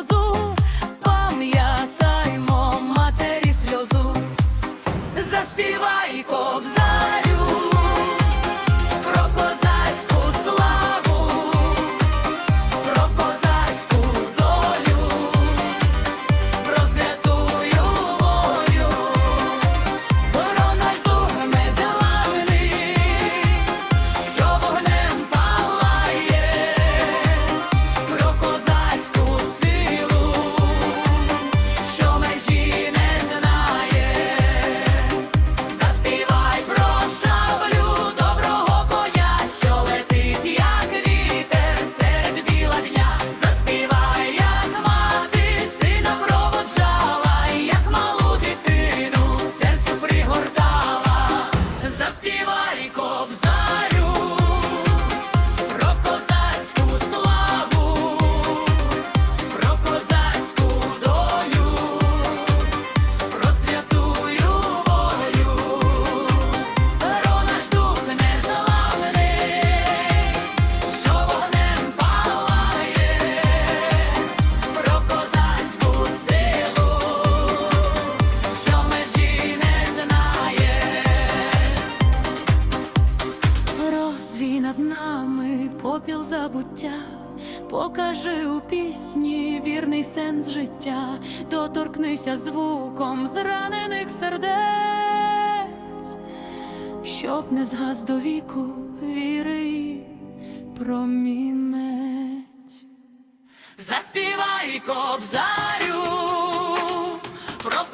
сльозу, пам'ятаймо матері сльозу, заспівай кобза. попіл забуття, покажи у пісні вірний сенс життя, доторкнися звуком зранених сердець, щоб не згас до віку віри промінець, заспівай кобзарю. про